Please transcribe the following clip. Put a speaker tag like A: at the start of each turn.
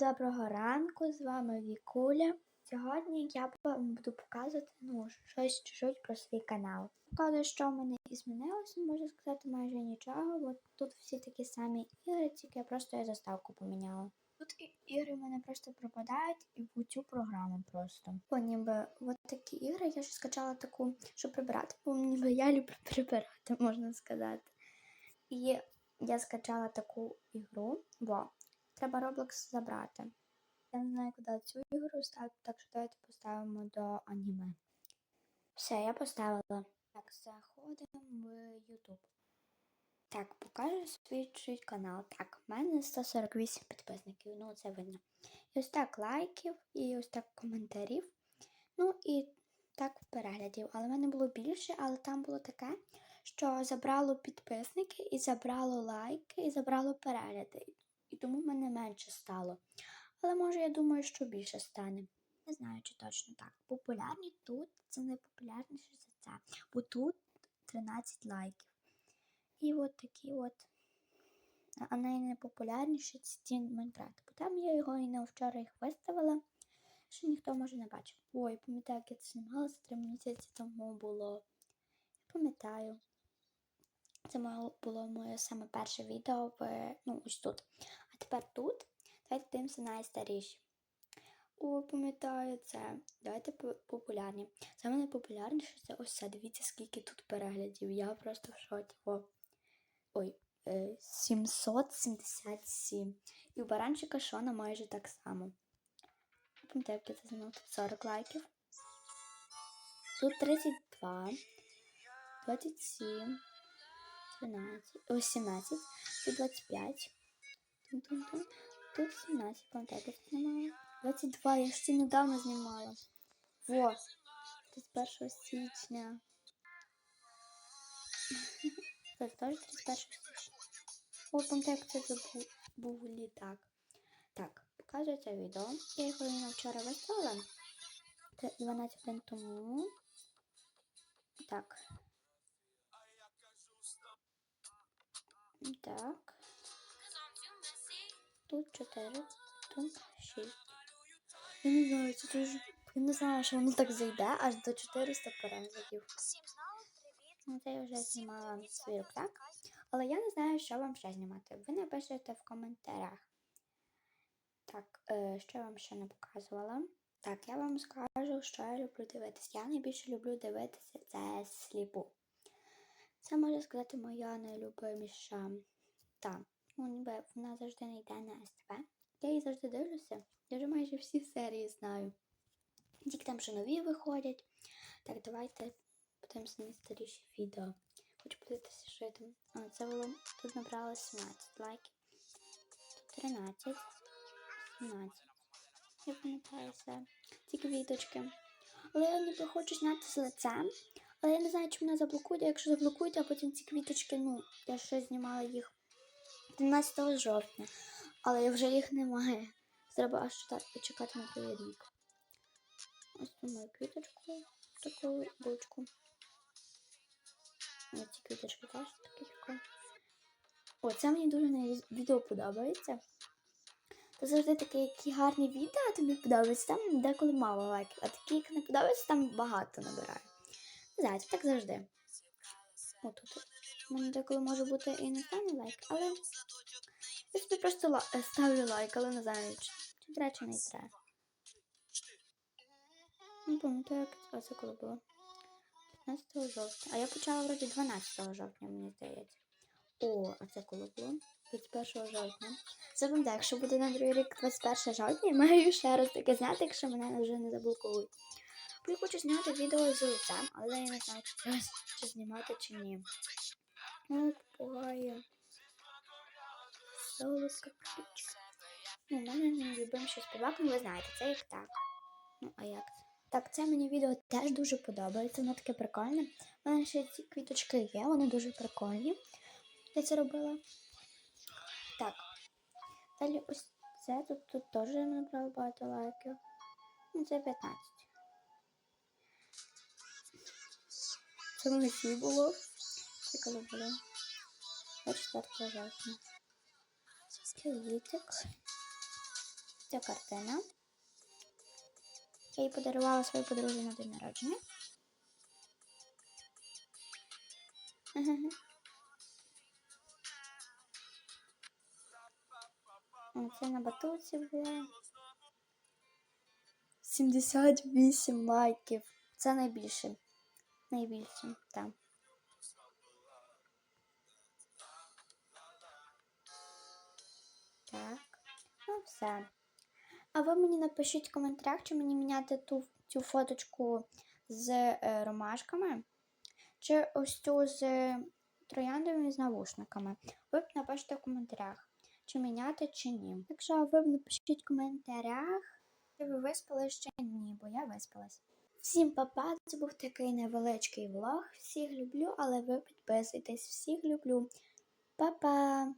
A: доброго ранку, з вами Вікуля. Сьогодні я вам буду показувати ну, щось чуть-чуть про свій канал. Показую, що в мене і змінилося, можна сказати, майже нічого, бо тут всі такі самі ігри, тільки я просто я заставку поміняла. Тут ігри в мене просто пропадають і в цю програму просто. Бо ніби от такі ігри, я вже скачала таку, щоб прибирати, бо ніби я люблю прибирати, можна сказати. І я скачала таку ігру, бо треба Roblox забрати. Я не знаю, куди цю ігру ставити, так що давайте поставимо до аніме. Все, я поставила. Так, заходимо в YouTube. Так, покажу свій канал. Так, в мене 148 підписників, ну це видно. І ось так лайків, і ось так коментарів. Ну і так переглядів. Але в мене було більше, але там було таке, що забрало підписники, і забрало лайки, і забрало перегляди. Тому в мене менше стало. Але може я думаю, що більше стане. Не знаю, чи точно так. Популярні тут це найпопулярніше за це. Бо тут 13 лайків. І от такі от. А найнепопулярніші це Стін Майнкрафт. Бо там я його і не вчора їх виставила, що ніхто може не бачив. Ой, пам'ятаю, як я це знімала це три місяці тому було. Пам'ятаю. Це було моє саме перше відео в, ну, ось тут. Тепер тут. Давайте дивимося найстаріші. О, пам'ятаю це. Давайте популярні. Саме найпопулярніше це ось це. Дивіться, скільки тут переглядів. Я просто в шоці. О. Ой, е, 777. І у баранчика Шона майже так само. Пам'ятаю, як це знімав. Тут 40 лайків. Тут 32, 27, 13, ось 17, тут 25. Тут 17, пам'ятаю, як знімала. 22, я це недавно знімала. Во, 31 січня. Це теж 31 січня. О, пам'ятаю, як це був літак. Так, показую це відео. Я його вчора виставила. Це 12 день тому. Так. Так. Тут 4, тут 6. Я не знаю, це дуже. Я не знаю, що воно так зайде аж до 400 переглядів. Ну, це я вже знімала свій рюкзак. Але я не знаю, що вам ще знімати. Ви напишете в коментарях. Так, е, що я вам ще не показувала. Так, я вам скажу, що я люблю дивитися. Я найбільше люблю дивитися це сліпу. Це можна сказати моя найлюбиміша. Та, ну ніби вона завжди не йде на СТВ. Я її завжди дивлюся. Я вже майже всі серії знаю. Тільки там ще нові виходять. Так, давайте подивимося на старіші відео. Хочу подивитися, що я там. А, це було. Тут набрало 17 лайків. Тут 13. 17. Я пам'ятаю все. Ці квіточки. Але я ніби хочу зняти з лицем. Але я не знаю, чи мене заблокують, а якщо заблокують, а потім ці квіточки, ну, я ще знімала їх 13 жовтня. Але вже їх немає. Треба аж чекати на другий. Ось мою квіточку, таку булочку. Ось ці квіточки теж такі. О, це мені дуже на відео подобається. Це завжди такі які гарні відео тобі подобаються, там деколи мало лайків, а такі, як не подобаються, там багато набираю. Не так завжди. О, тут у мене деколи може бути і не стані лайк, але я собі просто ла- е, ставлю лайк, але не знаю, чи, чи треба, чи не треба. Не пам'ятаю, як це коли було. 15 жовтня. А я почала вроді 12 жовтня, мені здається. О, а це коли було? 21 жовтня. Запам'ятаю, якщо буде на другий рік 21 жовтня, я маю ще раз таке зняти, якщо мене вже не заблокують. Бо я хочу зняти відео з лицем, але я не знаю, чи треба чи знімати чи ні. Ну, попугаю. Солодка птичка. Ну, у мене найулюбленіший співак, ну ви знаєте, це як так. Ну, а як? Так, це мені відео теж дуже подобається, воно таке прикольне. У мене ще ці квіточки є, вони дуже прикольні. Я це робила. Так. Далі ось це тут, тут теж я набрала багато лайків. Ну, це 15. Це в всі було. Це коли було. 24 жовтня. Квітик. ця картина. Я її подарувала своїй подрузі на день народження. Це на батуці було. 78 лайків. Це найбільше. Найбільше. Так. Все. А ви мені напишіть в коментарях, чи мені міняти ту, цю фоточку з е, ромашками, чи ось цю з трояндовими з навушниками. Ви б напишіть в коментарях, чи міняти, чи ні. Якщо ви напишіть в коментарях, чи ви виспались чи ні, бо я виспалась. Всім папа, це був такий невеличкий влог. Всіх люблю, але ви підписуйтесь. Всіх люблю. Па-па!